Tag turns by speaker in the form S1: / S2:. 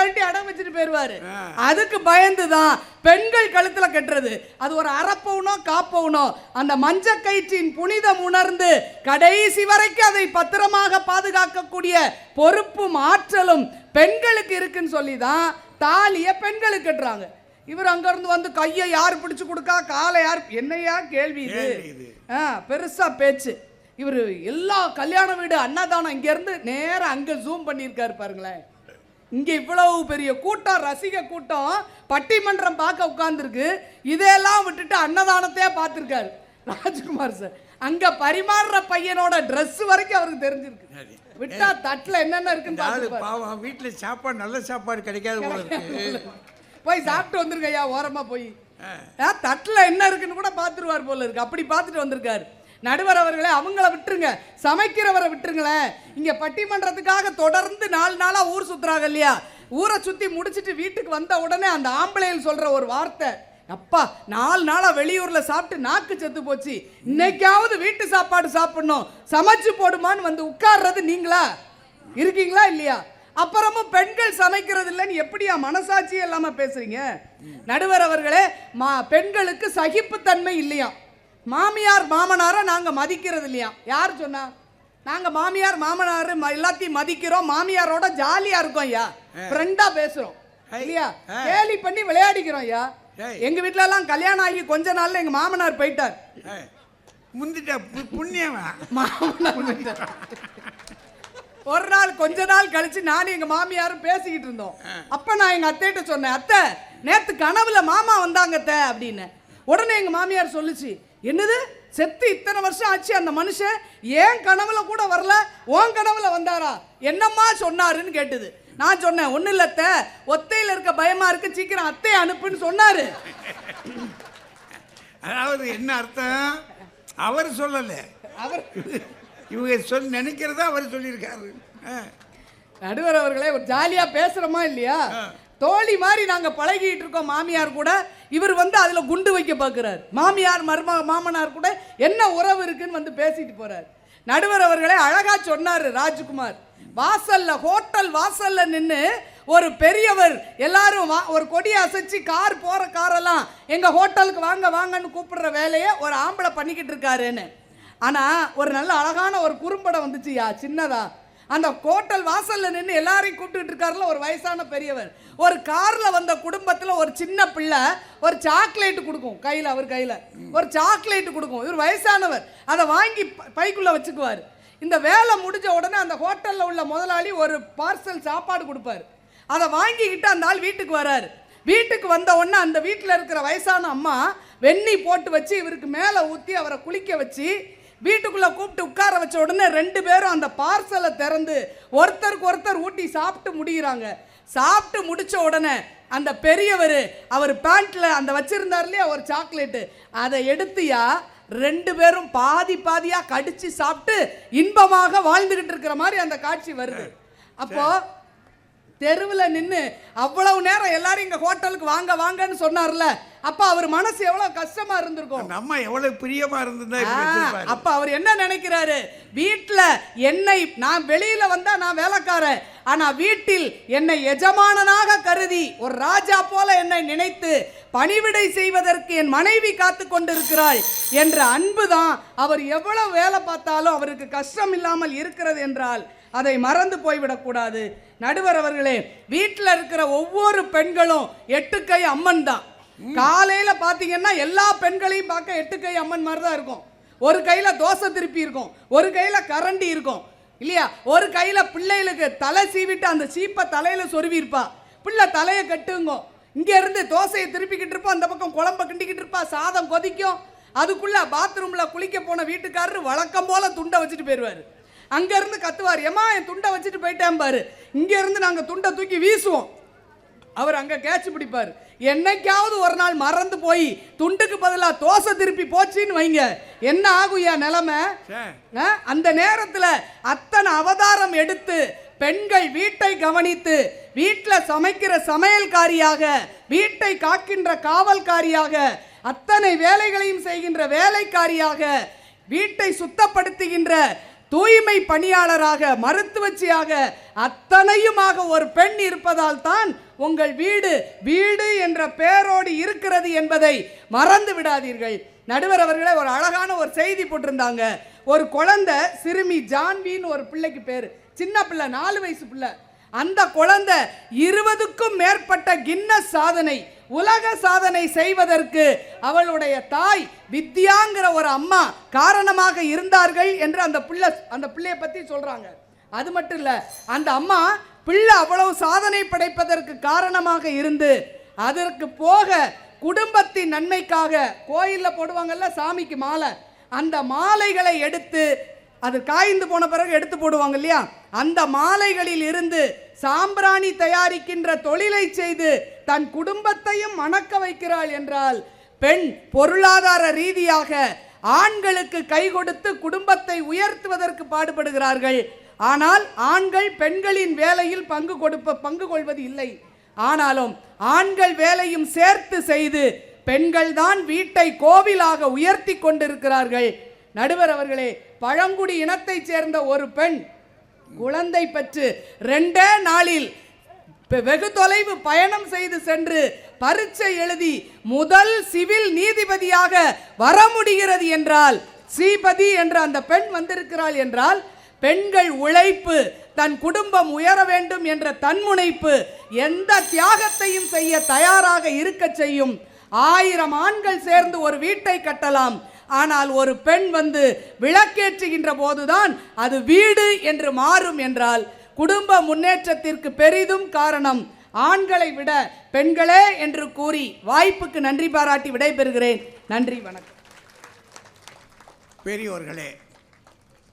S1: கழட்டி அடம் வச்சுட்டு போயிருவாரு. அதுக்கு பயந்து தான் பெண்கள் கழுத்துல கட்டுறது. அது ஒரு அறப்பவுனோ காப்பவுனோ அந்த மஞ்ச கயிற்றின் புனிதம் உணர்ந்து கடைசி வரைக்கும் அதை பத்திரமாக பாதுகாக்கக்கூடிய பொறுப்பும் ஆற்றலும் பெண்களுக்கு இருக்குன்னு சொல்லி தான் தாலியை பெண்களுக்கு கட்டுறாங்க. இவர் அங்க இருந்து வந்து கையை யார் பிடிச்சு கொடுக்கா காலை யார் என்னையா கேள்வி இது. ஆ பெருசா பேச்சு. இவர் எல்லா கல்யாண வீடு அன்னதானம் இங்க இருந்து நேரா அங்க ஜூம் பண்ணியிருக்காரு பாருங்களேன். இங்க இவ்வளவு பெரிய கூட்டம் ரசிக கூட்டம் பட்டிமன்றம் பார்க்க உட்கார்ந்துருக்கு. இதையெல்லாம் விட்டுட்டு அன்னதானத்தையே பார்த்துருக்காரு. ராஜ்குமார் சார் அங்க பரிமாறுற பையனோட Dress வரைக்கும் அவருக்கு தெரிஞ்சிருக்கு. விட்டா தட்டுல என்னென்ன இருக்குன்னு.
S2: பாவம் வீட்டுல சாப்பாடு நல்ல சாப்பாடு கிடைக்காத
S1: போய் சாப்பிட்டு வந்துருங்க ஐயா ஓரமா போய். தட்டுல என்ன இருக்குன்னு கூட பார்த்துருவார் போல இருக்கு. அப்படி பார்த்துட்டு வந்திருக்காரு. நடுவர் அவர்களே அவங்கள விட்டுருங்க. சமைக்கிறவரை விட்டுருங்களேன். இங்கே பட்டிமன்றத்துக்காக தொடர்ந்து நாலு நாளாக ஊர் சுற்றுறாங்க இல்லையா? ஊரை சுற்றி முடிச்சுட்டு வீட்டுக்கு வந்த உடனே அந்த ஆம்பளையில் சொல்கிற ஒரு வார்த்தை. அப்பா நாலு நாளாக வெளியூரில் சாப்பிட்டு நாக்கு செத்து போச்சு. இன்னைக்காவது வீட்டு சாப்பாடு சாப்பிடணும். சமைச்சு போடுமான்னு வந்து உட்கார்றது நீங்களா? இருக்கீங்களா இல்லையா? அப்புறமும் பெண்கள் சமைக்கிறது இல்லைன்னு எப்படியா மனசாட்சி இல்லாமல் பேசுறீங்க? நடுவர் அவர்களே மா பெண்களுக்கு சகிப்புத்தன்மை இல்லையா? மாமியார் மாமனாரை நாங்க மதிக்கிறது இல்லையா? யார் சொன்னா? நாங்க மாமியார் மாமனார் எல்லாத்தையும் மதிக்கிறோம். மாமியாரோட ஜாலியா இருக்கோம் ஐயா. ஃப்ரெண்டா பேசுறோம். இல்லையா? கேலி பண்ணி விளையாடிக்கிறோம் ஐயா.
S2: ஏய்.
S1: எங்க வீட்ல எல்லாம் கல்யாணம் ஆகி கொஞ்ச நாள்ல எங்க மாமனார் போயிட்டார்.
S2: முந்திட்ட பு- புண்ணியவன்
S1: மாமனார். ஒரு நாள் கொஞ்ச நாள் கழிச்சு நானும் எங்க மாமியாரும் பேசிக்கிட்டு இருந்தோம். அப்ப நான் எங்க அத்தைகிட்ட சொன்னேன் அத்தை நேத்து கனவுல மாமா வந்தாங்க அத்தை அப்படின்னு. உடனே எங்க மாமியார் சொல்லுச்சு என்னது? செத்து இத்தனை வருஷம் ஆச்சு அந்த மனுஷன்? ஏன் கனவுல கூட வரல? உன் கனவுல வந்தாரா? என்னம்மா சொன்னாருன்னு கேட்டுது. நான் சொன்னேன் ஒன்றும் இல்ல அத்தை. ஒத்தையில இருக்க பயமா இருக்கு. சீக்கிரம் அத்தையை அனுப்புன்னு சொன்னாரு.
S2: அதாவது என்ன அர்த்தம்? அவர் சொல்லல.
S1: அவர்
S2: இவங்க சொல் நினைக்கிறதா அவர் சொல்லியிருக்காரு.
S1: நடுவர் அவர்களே ஒரு ஜாலியா பேசுறோமா இல்லையா? தோழி மாதிரி நாங்கள் பழகிட்டு இருக்கோம் மாமியார் கூட. இவர் வந்து அதில் குண்டு வைக்க பார்க்குறாரு. மாமியார் மரும மாமனார் கூட என்ன உறவு இருக்குன்னு வந்து பேசிட்டு போகிறார் நடுவர் அவர்களே அழகா சொன்னார் ராஜ்குமார். வாசல்ல ஹோட்டல் வாசல்ல நின்று ஒரு பெரியவர் எல்லாரும் வா- ஒரு கொடியை அசைச்சு கார் போற காரெல்லாம் எங்க ஹோட்டலுக்கு வாங்க வாங்கன்னு கூப்பிடுற வேலையை ஒரு ஆம்பளை பண்ணிக்கிட்டு இருக்காருன்னு. ஆனா ஒரு நல்ல அழகான ஒரு குறும்படம் வந்துச்சுயா சின்னதா. அந்த ஹோட்டல் வாசலில் நின்று எல்லாரையும் கூப்பிட்டுட்டு இருக்காருல ஒரு வயசான பெரியவர். ஒரு காரில் வந்த குடும்பத்தில் ஒரு சின்ன பிள்ளை ஒரு சாக்லேட் கொடுக்கும் கையில் அவர் கையில். ஒரு சாக்லேட் கொடுக்கும். இவர் வயசானவர். அதை வாங்கி பைக்குள்ளே வச்சுக்குவார். இந்த வேலை முடிஞ்ச உடனே அந்த ஹோட்டலில் உள்ள முதலாளி ஒரு பார்சல் சாப்பாடு கொடுப்பாரு. அதை வாங்கிக்கிட்டு அந்த ஆள் வீட்டுக்கு வராரு. வீட்டுக்கு வந்த உடனே அந்த வீட்டில் இருக்கிற வயசான அம்மா வெந்நி போட்டு வச்சு இவருக்கு மேலே ஊற்றி அவரை குளிக்க வச்சு வீட்டுக்குள்ளே கூப்பிட்டு உட்கார வச்ச உடனே ரெண்டு பேரும் அந்த பார்சலை திறந்து ஒருத்தருக்கு ஒருத்தர் ஊட்டி சாப்பிட்டு முடிகிறாங்க சாப்பிட்டு முடிச்ச உடனே அந்த பெரியவர் அவர் பேண்ட்ல அந்த வச்சிருந்தார் இல்லையா ஒரு சாக்லேட்டு அதை எடுத்தியா ரெண்டு பேரும் பாதி பாதியா கடிச்சு சாப்பிட்டு இன்பமாக வாழ்ந்துகிட்டு இருக்கிற மாதிரி அந்த காட்சி வருது. அப்போ தெருவில் நின்று அவ்வளவு நேரம் எல்லாரும் இங்க ஹோட்டலுக்கு வாங்க வாங்கன்னு சொன்னார்ல. அப்ப அவர் மனசு எவ்வளவு கஷ்டமா இருந்திருக்கும்?
S2: அந்த அம்மா எவ்வளவு பிரியமா இருந்திருந்தா.
S1: அப்ப அவர் என்ன நினைக்கிறாரு? வீட்ல என்னை நான் வெளியில வந்தா நான் வேலைக்காரன். ஆனா வீட்டில் என்னை எஜமானனாக கருதி ஒரு ராஜா போல என்னை நினைத்து பணிவிடை செய்வதற்கு என் மனைவி காத்து கொண்டிருக்கிறாள் என்ற அன்பு தான் அவர் எவ்வளவு வேலை பார்த்தாலும் அவருக்கு கஷ்டம் இல்லாமல் இருக்கிறது என்றால் அதை மறந்து போய்விடக்கூடாது நடுவர் அவர்களே வீட்டில் இருக்கிற ஒவ்வொரு பெண்களும் எட்டுக்கை அம்மன் தான். காலையில பாத்தீங்கன்னா எல்லா பெண்களையும் பார்க்க எட்டு கை அம்மன் மாதிரி தான் இருக்கும். ஒரு கையில தோசை திருப்பி இருக்கும். ஒரு கையில கரண்டி இருக்கும். இல்லையா? ஒரு கையில பிள்ளைகளுக்கு தலை சீவிட்டு அந்த சீப்பை தலையில சொருவி இருப்பா பிள்ளை தலையை கட்டுங்கோ. இங்க இருந்து தோசையை திருப்பிக்கிட்டு இருப்பா. அந்த பக்கம் குழம்ப கிண்டிக்கிட்டு இருப்பா. சாதம் கொதிக்கும். அதுக்குள்ள பாத்ரூம்ல குளிக்க போன வீட்டுக்காரரு வழக்கம் போல துண்டை வச்சுட்டு போயிடுவாரு அங்கேருந்து கத்துவார். ஏமா என் துண்டை வச்சுட்டு போயிட்டேன் பாரு. இங்கேருந்து நாங்கள் துண்டை தூக்கி வீசுவோம். அவர் அங்க கேட்ச் பிடிப்பார். என்னைக்காவது ஒரு நாள் மறந்து போய் துண்டுக்கு பதிலாக தோசை திருப்பி போச்சுன்னு வைங்க. என்ன ஆகுயா நிலைமை?
S2: சே,
S1: ஆ? அந்த நேரத்துல அத்தனை அவதாரம் எடுத்து பெண்கள் வீட்டை கவனித்து வீட்டில் சமைக்கிற சமையல்காரியாக வீட்டை காக்கின்ற காவல்காரியாக அத்தனை வேலைகளையும் செய்கின்ற வேலைக்காரியாக வீட்டை சுத்தப்படுத்துகின்ற தூய்மை பணியாளராக மருத்துவச்சியாக அத்தனையுமாக ஒரு பெண் இருப்பதால் தான் உங்கள் வீடு வீடு என்ற பெயரோடு இருக்கிறது என்பதை மறந்து விடாதீர்கள். நடுவர் அவர்களே ஒரு அழகான ஒரு செய்தி போட்டிருந்தாங்க. ஒரு குழந்தை சிறுமி ஜான்வின்னு ஒரு பிள்ளைக்கு பேர். சின்ன பிள்ளை நாலு வயசு பிள்ளை. அந்த குழந்தை இருபதுக்கும் மேற்பட்ட கின்னஸ் சாதனை உலக சாதனை செய்வதற்கு அவளுடைய தாய் வித்யாங்கிற ஒரு அம்மா காரணமாக இருந்தார்கள் என்று அந்த பிள்ளை அந்த பிள்ளைய பற்றி சொல்கிறாங்க அது மட்டும் இல்லை அந்த அம்மா பிள்ளை அவ்வளவு சாதனை படைப்பதற்கு காரணமாக இருந்து அதற்கு போக குடும்பத்தின் நன்மைக்காக கோயிலில் போடுவாங்கல்ல சாமிக்கு மாலை அந்த மாலைகளை எடுத்து அது காய்ந்து போன பிறகு எடுத்து போடுவாங்க இல்லையா? அந்த மாலைகளில் இருந்து சாம்பிராணி தயாரிக்கின்ற தொழிலை செய்து தன் குடும்பத்தையும் மணக்க வைக்கிறாள் என்றால் பெண் பொருளாதார ரீதியாக ஆண்களுக்கு கை கொடுத்து குடும்பத்தை உயர்த்துவதற்கு பாடுபடுகிறார்கள். ஆனால் ஆண்கள் பெண்களின் வேலையில் பங்கு கொடுப்ப பங்கு கொள்வது இல்லை. ஆனாலும் ஆண்கள் வேலையும் சேர்த்து செய்து பெண்கள்தான் வீட்டை கோவிலாக உயர்த்தி கொண்டிருக்கிறார்கள். நடுவர் அவர்களே பழங்குடி இனத்தைச் சேர்ந்த ஒரு பெண் குழந்தை பெற்று ரெண்டே நாளில் வெகு தொலைவு பயணம் செய்து சென்று பரீட்சை எழுதி முதல் சிவில் நீதிபதியாக வர முடிகிறது என்றால் ஸ்ரீபதி என்ற அந்த பெண் வந்திருக்கிறாள் என்றால் பெண்கள் உழைப்பு தன் குடும்பம் உயர வேண்டும் என்ற தன்முனைப்பு எந்த தியாகத்தையும் செய்ய தயாராக இருக்க செய்யும். ஆயிரம் ஆண்கள் சேர்ந்து ஒரு வீட்டை கட்டலாம். ஆனால் ஒரு பெண் வந்து விளக்கேற்றுகின்ற போதுதான் அது வீடு என்று மாறும் என்றால் குடும்ப முன்னேற்றத்திற்கு பெரிதும் காரணம் ஆண்களை விட பெண்களே என்று கூறி வாய்ப்புக்கு நன்றி பாராட்டி விடைபெறுகிறேன். நன்றி வணக்கம்.
S2: பெரியோர்களே